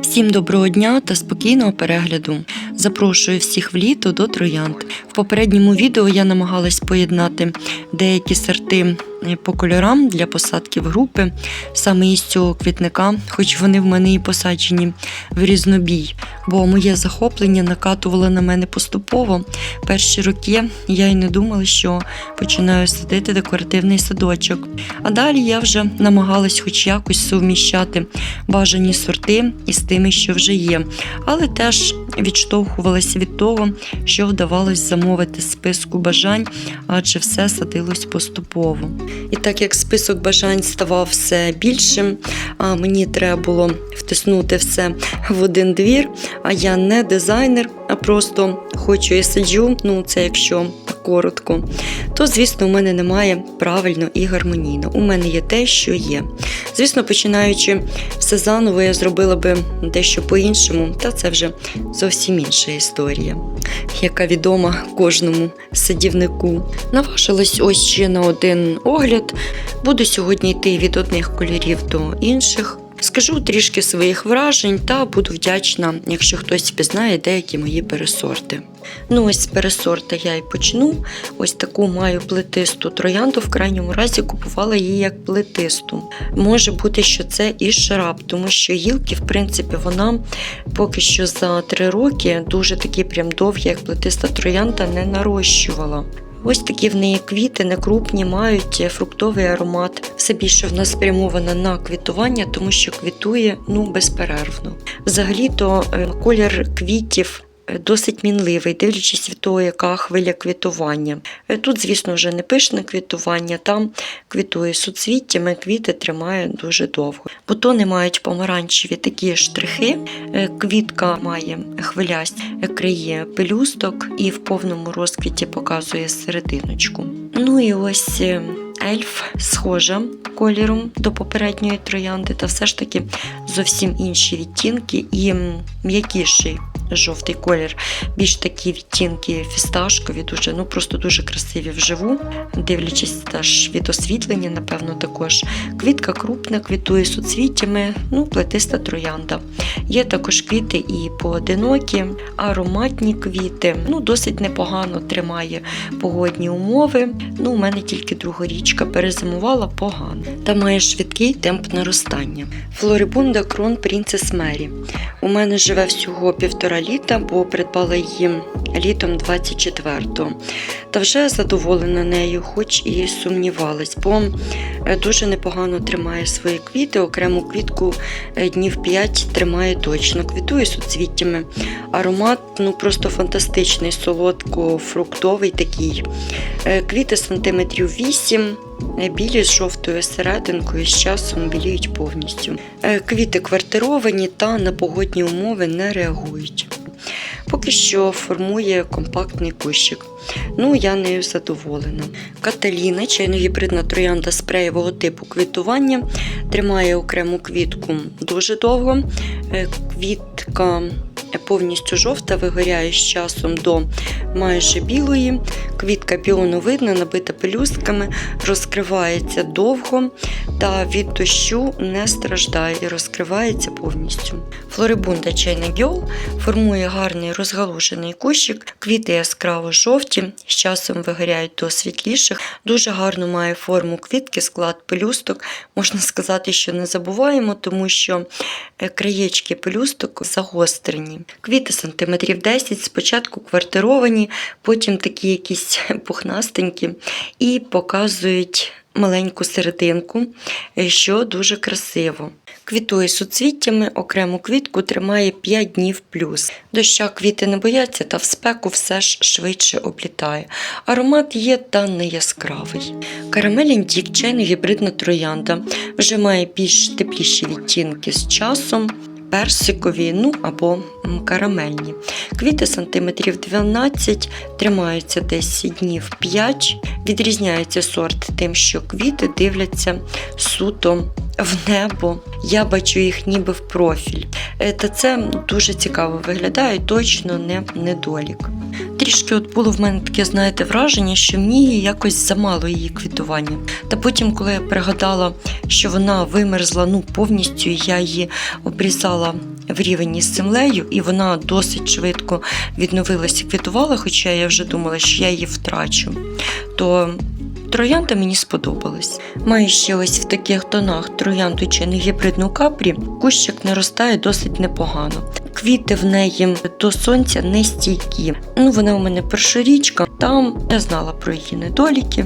Всім доброго дня та спокійного перегляду. Запрошую всіх в літо до троянд. В попередньому відео я намагалась поєднати деякі сорти е, по кольорам для посадки в групи саме із цього квітника, хоч вони в мене і посаджені в різнобій, бо моє захоплення накатувало на мене поступово. Перші роки я й не думала, що починаю садити декоративний садочок. А далі я вже намагалась хоч якось суміщати бажані сорти із тими, що вже є, але теж відштовхувалася від того, що вдавалось замовити списку бажань, адже все садилось поступово. І так як список бажань ставав все більшим, а мені треба було втиснути все в один двір. А я не дизайнер, а просто хочу і саджу. Ну це якщо коротко, то звісно у мене немає правильно і гармонійно. У мене є те, що є. Звісно, починаючи все заново, я зробила би дещо по-іншому, та це вже зовсім інша історія, яка відома кожному садівнику. Наважилась ось ще на один огляд. Буду сьогодні йти від одних кольорів до інших. Скажу трішки своїх вражень та буду вдячна, якщо хтось впізнає деякі мої пересорти. Ну, ось з пересорта я і почну. Ось таку маю плетисту троянду. В крайньому разі купувала її як плетисту. Може бути, що це і шраб, тому що гілки, в принципі, вона поки що за три роки дуже такі прям довгі, як плетиста троянда, не нарощувала. Ось такі в неї квіти, некрупні, мають фруктовий аромат. Все більше в нас спрямовано на квітування, тому що квітує ну безперервно. Взагалі-то е, колір квітів. Досить мінливий, дивлячись від того, яка хвиля квітування. Е, Тут, звісно, вже не пишне квітування, там квітує суцвіттями, квіти тримає дуже довго. Бутони мають помаранчеві такі штрихи, е, квітка має хвилясть, е, криє пелюсток і в повному розквіті показує серединочку. Ну і ось ельф схожа кольором до попередньої троянди, та все ж таки зовсім інші відтінки і м'якіший. Жовтий колір, більш такі відтінки фісташкові, дуже, ну просто дуже красиві вживу, дивлячись теж від освітлення, напевно, також. Квітка крупна, квітує суцвіттями, ну, плетиста троянда. Є також квіти і поодинокі, ароматні квіти. Ну, досить непогано тримає погодні умови. Ну, у мене тільки другорічка перезимувала погано та має швидкий темп наростання. Флорибунда Крон Принцес Мері. У мене живе всього півтора літа, бо придбала її літом 24-го. Та вже задоволена нею, хоч і сумнівалась, бо е, дуже непогано тримає свої квіти. Окрему квітку е, днів 5 тримає точно. Квітує суцвіттями. Аромат ну просто фантастичний, солодко-фруктовий такий. Е, Квіти сантиметрів 8. е, Білі з жовтою серединкою з часом біліють повністю. Квіти квартировані та на погодні умови не реагують. Поки що формує компактний кущик. Ну, я нею задоволена. Каталіна, чайно-гібридна троянда спреєвого типу квітування, тримає окрему квітку дуже довго. Е, Квітка повністю жовта, вигоряє з часом до майже білої. Квітка піоновидна, набита пелюстками, розкривається довго та від дощу не страждає і розкривається повністю. Флорибунда чайна гьол формує гарний розгалужений кущик, квіти яскраво жовті, з часом вигоряють до світліших. Дуже гарно має форму квітки, склад пелюсток. Можна сказати, що не забуваємо, тому що е, краєчки пелюсток загострені. Квіти сантиметрів 10, спочатку квартировані, потім такі якісь пухнастенькі, і показують маленьку серединку, е, що дуже красиво. Квітує суцвіттями, окрему квітку тримає 5 днів плюс. Доща квіти не бояться, та в спеку все ж швидше облітає. Аромат є та не яскравий. Карамель індік, чайна гібридна троянда, вже має більш тепліші відтінки з часом. Персикові, ну або карамельні. Квіти сантиметрів 12, тримаються десь днів 5. Відрізняється сорт тим, що квіти дивляться суто в небо. Я бачу їх ніби в профіль. Е, Та це дуже цікаво виглядає, точно не недолік. Трішки от було в мене таке, знаєте, враження, що мені якось замало її квітування. Та потім, коли я пригадала, що вона вимерзла ну, повністю, я її обрізала в рівень із землею, і вона досить швидко відновилася і квітувала, хоча я вже думала, що я її втрачу. То Троянда мені сподобалась. Маю ще ось в таких тонах троянду чи не гібридну капрі. Кущик наростає досить непогано. Квіти в неї до сонця не стійкі. Ну, вона у мене першорічка, там я знала про її недоліки.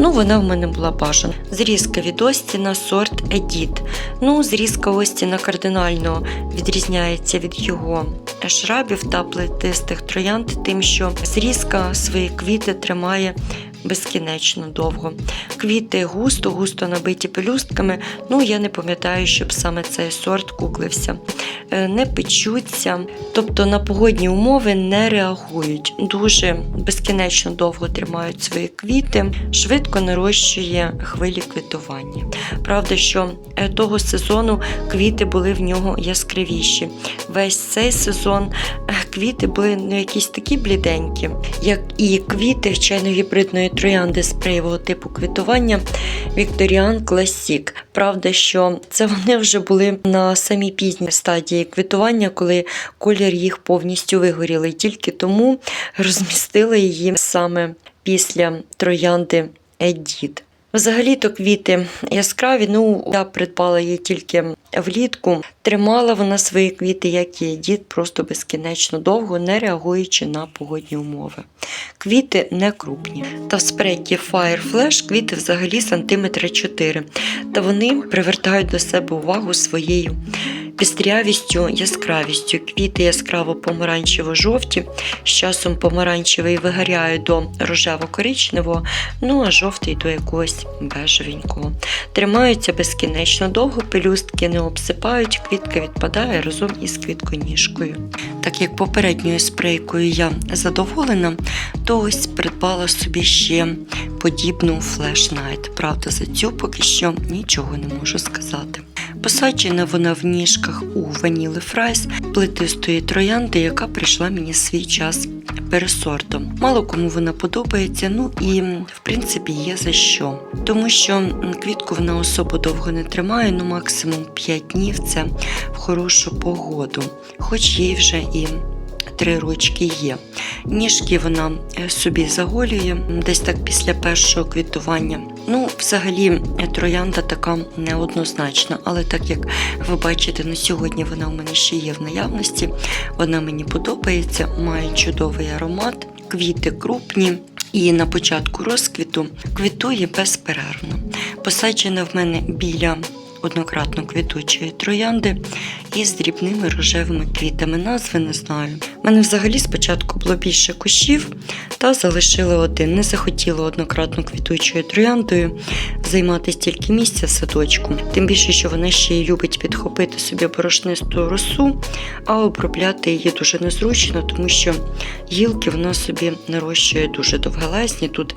Ну, вона в мене була бажана. Зрізка від Остіна сорт Едіт. Ну, зрізка Остіна кардинально відрізняється від його шрабів та плетистих троянд, тим, що зрізка свої квіти тримає безкінечно довго. Квіти густо, густо набиті пелюстками. Ну, я не пам'ятаю, щоб саме цей сорт куклився. Е, Не печуться, тобто на погодні умови не реагують. Дуже безкінечно довго тримають свої квіти, швидко нарощує хвилі квітування. Правда, що е, того сезону квіти були в нього яскравіші. Весь цей сезон е, квіти були ну, якісь такі бліденькі, як і квіти чайно-гібридної троянди спреєвого типу квітування Вікторіан Класік. Правда, що це вони вже були на самій пізній стадії квітування, коли колір їх повністю вигоріли. І Тільки тому розмістили її саме після троянди Едіт. Взагалі-то квіти яскраві. Ну, я придбала її тільки влітку. Тримала вона свої квіти, як і дід, просто безкінечно довго, не реагуючи на погодні умови. Квіти не крупні. Та в спреті Fire Flash квіти взагалі сантиметри 4. Та вони привертають до себе увагу своєю пістрявістю, яскравістю. Квіти яскраво помаранчево-жовті, з часом помаранчевий вигоряє до рожево-коричневого, ну а жовтий до якогось бежевенького. Тримаються безкінечно довго, пелюстки не обсипають, квітка відпадає разом із квітконіжкою. Так як попередньою спрейкою я задоволена, то ось придбала собі ще подібну Night. Правда, за цю поки що нічого не можу сказати. Посаджена вона в ніжках у ваніли фрайс плетистої троянди, яка прийшла мені свій час пересортом. Мало кому вона подобається, ну і в принципі є за що. Тому що квітку вона особо довго не тримає, ну максимум 5 днів це в хорошу погоду, хоч їй вже і. Три рочки є. Ніжки вона е, собі заголює десь так після першого квітування. Ну, взагалі, е, троянда така неоднозначна, але так як ви бачите, на сьогодні вона у мене ще є в наявності. Вона мені подобається, має чудовий аромат, квіти крупні. І на початку розквіту квітує безперервно. Посаджена в мене біля однократно квітучої троянди із дрібними рожевими квітами. Назви не знаю. У мене взагалі спочатку було більше кущів, та залишили один. Не захотіла однократно квітучою трояндою займати стільки місця в садочку. Тим більше, що вона ще й любить підхопити собі борошнисту росу, а обробляти її дуже незручно, тому що гілки вона собі нарощує дуже довгелезні. Тут,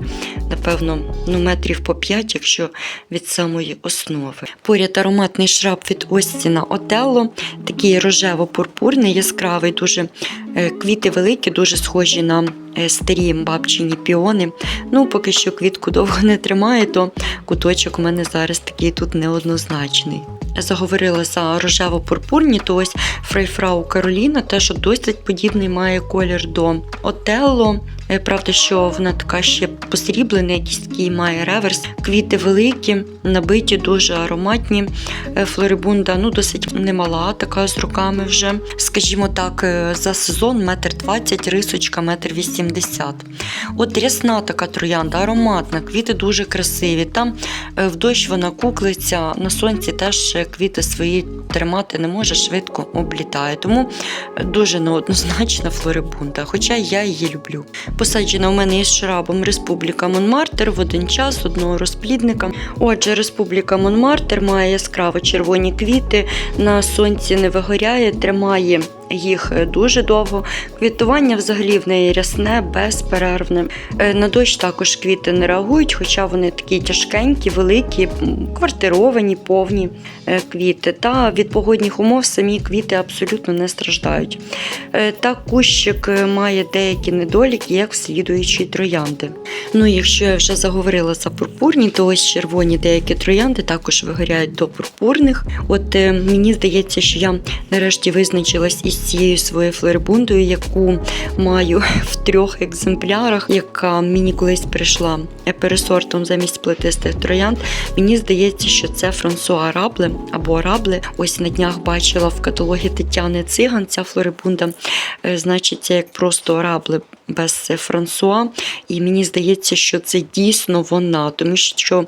напевно, ну, метрів по 5, якщо від самої основи. Поряд ароматний шраб від Остіна Отелло, такий рожево-пурпурний, яскравий, дуже е, квіти великі, дуже схожі на е, старі бабчині піони. Ну, поки що квітку довго не тримає, то куточок у мене зараз такий тут неоднозначний. Заговорила за рожево-пурпурні, то ось Фрейфрау Кароліна теж досить подібний має колір до Отелло. Е, Правда, що вона така ще посріблена, якийсь має реверс. Квіти великі, набиті, дуже ароматні. Е, Флорибунда ну, досить немала, така з руками вже. Скажімо так, е, за сезон метр двадцять, рисочка метр вісімдесят. От рясна така троянда, ароматна, квіти дуже красиві. Там в дощ вона куклиться, на сонці теж квіти свої тримати не може, швидко облітає. Тому дуже неоднозначна флорибунда, хоча я її люблю. Посаджена у мене із шрабом Республіка Монмартер в один час одного розплідника. Отже, Республіка Монмартер має яскраво червоні квіти, на сонці не вигоряє, тримає їх е, дуже довго. Квітування взагалі в неї рясне, безперервне. Е, На дощ також квіти не реагують, хоча вони такі тяжкенькі, великі, квартировані, повні е, квіти. Та від погодних умов самі квіти абсолютно не страждають. Та кущик має деякі недоліки, як слідуючі троянди. Ну, якщо я вже заговорила за пурпурні, то ось червоні деякі троянди також вигоряють до пурпурних. От мені здається, що я нарешті визначилась із цією своєю флорибундою, яку маю в трьох екземплярах, яка мені колись прийшла пересортом замість плетистих троянд. Мені здається, що це Франсуа Рабле або Рабле. Ось на днях бачила в каталогі Тетяни Циган ця флорибунда. Е, Значить, це як просто Рабле без Франсуа. І мені здається, що це дійсно вона, тому що.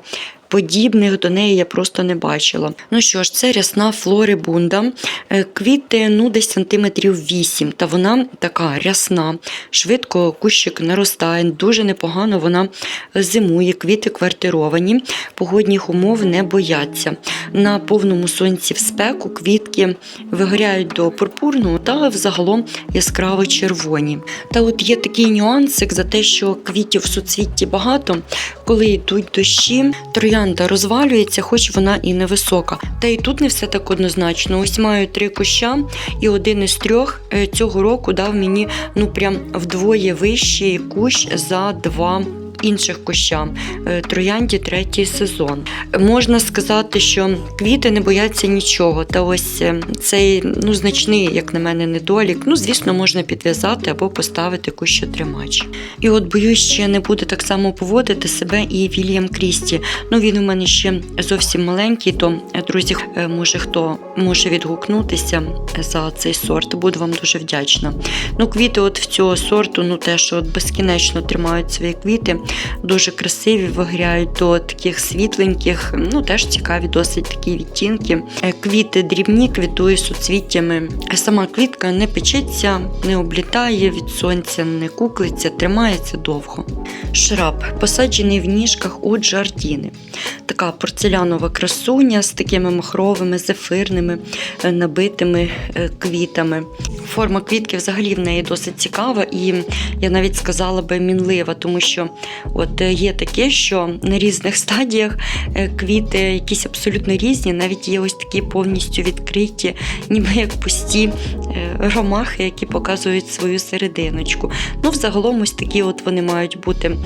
Подібних до неї я просто не бачила. Ну що ж, це рясна флорибунда. Е, Квіти ну, десь сантиметрів 8, та вона така рясна, швидко кущик наростає, дуже непогано вона зимує, квіти квартировані, погодних умов не бояться. На повному сонці в спеку квітки вигоряють до пурпурного та взагалом яскраво червоні. Та от є такий нюансик за те, що квітів в суцвітті багато, коли йдуть дощі, троянда розвалюється, хоч вона і невисока. Та і тут не все так однозначно. Ось маю три куща, і один із трьох е, цього року дав мені ну прям вдвоє вищий кущ за два. Інших куща Е, троянді третій сезон. Можна сказати, що квіти не бояться нічого. Та ось е, цей ну, значний, як на мене, недолік. Ну, звісно, можна підв'язати або поставити кущотримач. І от боюсь, ще не буде так само поводити себе і Вільям Крісті. Ну він у мене ще зовсім маленький, то е, друзі, може хто може відгукнутися за цей сорт. Буду вам дуже вдячна. Ну, квіти от в цього сорту, ну теж от безкінечно тримають свої квіти, дуже красиві, вигряють до таких світленьких, ну теж цікаві, досить такі відтінки. Е, Квіти дрібні, квітує суцвіттями. Е, Сама квітка не печеться, не облітає від сонця, не куклиться, тримається довго. Шраб посаджений в ніжках у джардіни. Така порцелянова красуня з такими махровими, зефирними, е, набитими квітами. Форма квітки взагалі в неї досить цікава, і я навіть сказала би мінлива, тому що от е, є таке, що на різних стадіях е, квіти якісь абсолютно різні, навіть є ось такі повністю відкриті, ніби як пусті е, ромахи, які показують свою серединочку. Ну, взагалом, ось такі от вони мають бути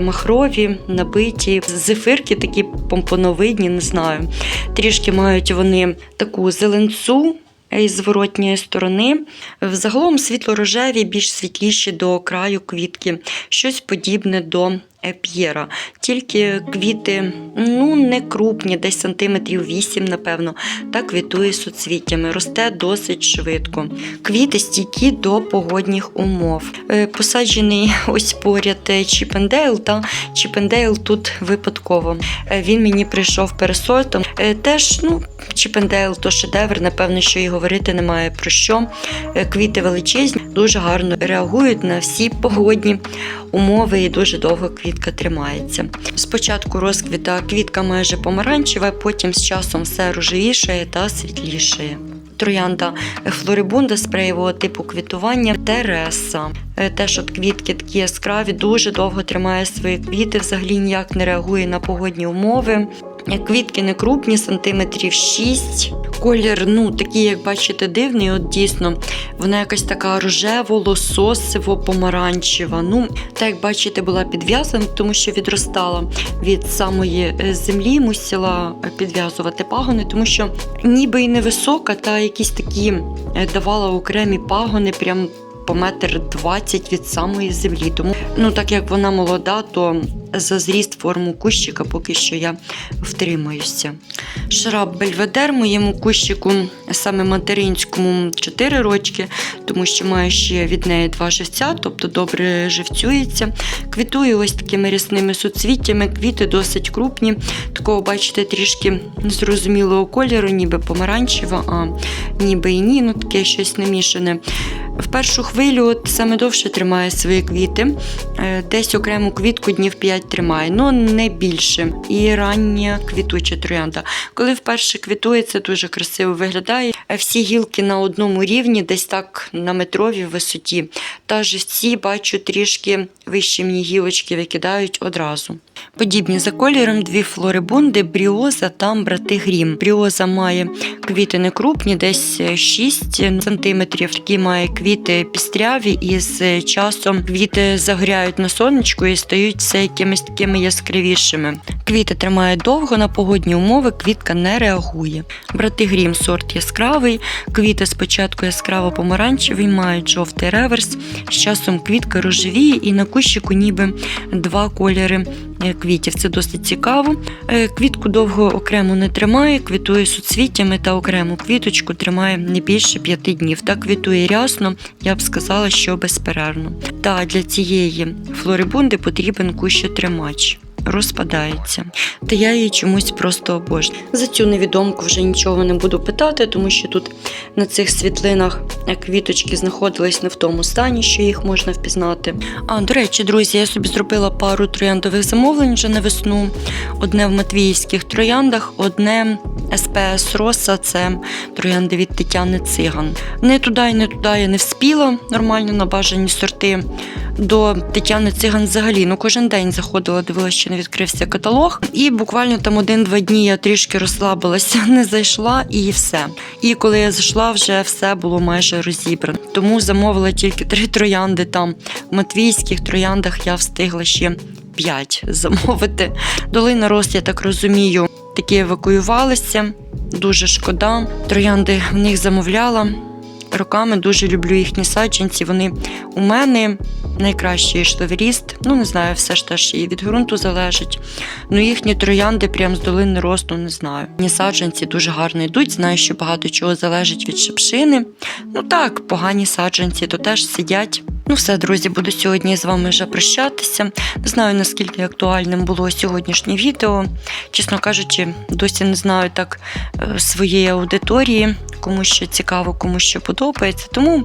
махрові, набиті, зефирки такі помпоновидні, не знаю. Трішки мають вони таку зеленцу. Е, Із зворотньої сторони. Взагалом світло-рожеві, більш світліші до краю квітки, щось подібне до е, п'єра. Тільки квіти ну, не крупні, десь сантиметрів 8, напевно, та квітує суцвіттями. Росте досить швидко. Квіти стійкі до погодних умов. Е, Посаджений ось поряд е, Чіпендейл, та Чіпендейл тут випадково. Е, Він мені прийшов пересортом. Теж, ну, Чіпендейл то шедевр, напевно, що і говорити немає про що. Квіти величезні, дуже гарно реагують на всі погодні умови і дуже довго квітка тримається. Спочатку розквіта квітка майже помаранчева, потім з часом все рожевішає та світлішає. Троянда флорибунда спреєвого типу квітування Тереса. Е, Теж от квітки такі яскраві, дуже довго тримає свої квіти, взагалі ніяк не реагує на погодні умови. Е, Квітки не крупні, сантиметрів 6. Колір, ну такий, як бачите, дивний. От дійсно, вона якась така рожево, лососиво, помаранчева. Ну, так як бачите, була підв'язана, тому що відростала від самої е, землі, мусила е, підв'язувати пагони, тому що ніби і невисока, та якісь такі давала окремі пагони, прям по метр двадцять від самої землі. Тому, ну так як вона молода, то за зріст форму кущика поки що я втримаюся. Шраб Бельведер моєму кущику, саме материнському, 4 рочки, тому що має ще від неї два живця, тобто добре живцюється. Квітує ось такими рясними суцвіттями, квіти досить крупні. Такого, бачите, трішки незрозумілого кольору, ніби помаранчева, а ніби і ні, ну таке щось намішане. В першу хвилю от саме довше тримає свої квіти. Е, Десь окрему квітку днів 5 тримає, але не більше. І рання квітуча троянда. Коли вперше квітує, це дуже красиво виглядає. Е, Всі гілки на одному рівні, десь так на метровій висоті. Та живці бачу трішки вищі мені гілочки викидають одразу. Подібні за кольором дві флорибунди, бріоза та брати грім. Бріоза має квіти не крупні, десь 6 см. Такі має квіти пістряві, і з часом квіти загоряють на сонечку і стають все якимись такими яскравішими. Квіти тримає довго на погодні умови, квітка не реагує. Брати грім сорт яскравий, квіти спочатку яскраво помаранчевий, мають жовтий реверс. З часом квітка рожевіє і на кущику ніби два кольори квітів. Це досить цікаво. Е, Квітку довго окремо не тримає, квітує суцвіттями та окрему квіточку тримає не більше п'яти днів. Та квітує рясно, я б сказала, що безперервно. Та для цієї флорибунди потрібен кущотримач. Розпадається, та я її чомусь просто обожнюю. За цю невідомку вже нічого не буду питати, тому що тут на цих світлинах квіточки знаходились не в тому стані, що їх можна впізнати. А до речі, друзі, я собі зробила пару трояндових замовлень вже на весну. Одне в матвіївських трояндах, одне СПС Роса це троянди від Тетяни Циган. Не туди і не туди я не вспіла нормально на бажані сорти. До Тетяни Циган взагалі ну кожен день заходила, дивилася, чи не відкрився каталог. І буквально там один-два дні я трішки розслабилася, не зайшла і все. І коли я зайшла, вже все було майже розібрано. Тому замовила тільки три троянди там. В матвійських трояндах я встигла ще п'ять замовити. Долина Рос, я так розумію, такі евакуювалися. Дуже шкода. Троянди в них замовляла. Роками дуже люблю їхні саджанці. Вони у мене найкращий йшли в ріст. Ну, не знаю, все ж теж і від ґрунту залежить. Ну, їхні троянди прям з долини росту не знаю. Ні саджанці дуже гарно йдуть. Знаю, що багато чого залежить від шипшини. Ну так, погані саджанці то теж сидять. Ну, все, друзі, буду сьогодні з вами вже прощатися. Не знаю, наскільки актуальним було сьогоднішнє відео. Чесно кажучи, досі не знаю так е, своєї аудиторії, кому що цікаво, кому що подобається. Тому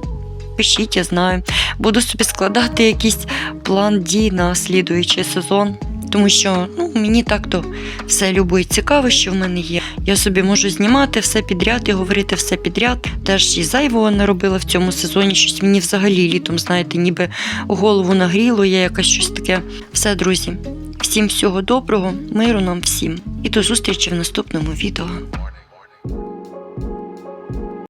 пишіть, я знаю. Буду собі складати якийсь план дій на слідуючий сезон. Тому що ну, мені так-то все любо і цікаво, що в мене є. Я собі можу знімати все підряд і говорити все підряд. Теж і зайвого не робила в цьому сезоні. Щось мені взагалі літом, знаєте, ніби голову нагріло, я якась щось таке. Все, друзі. Всім всього доброго, миру нам всім і до зустрічі в наступному відео.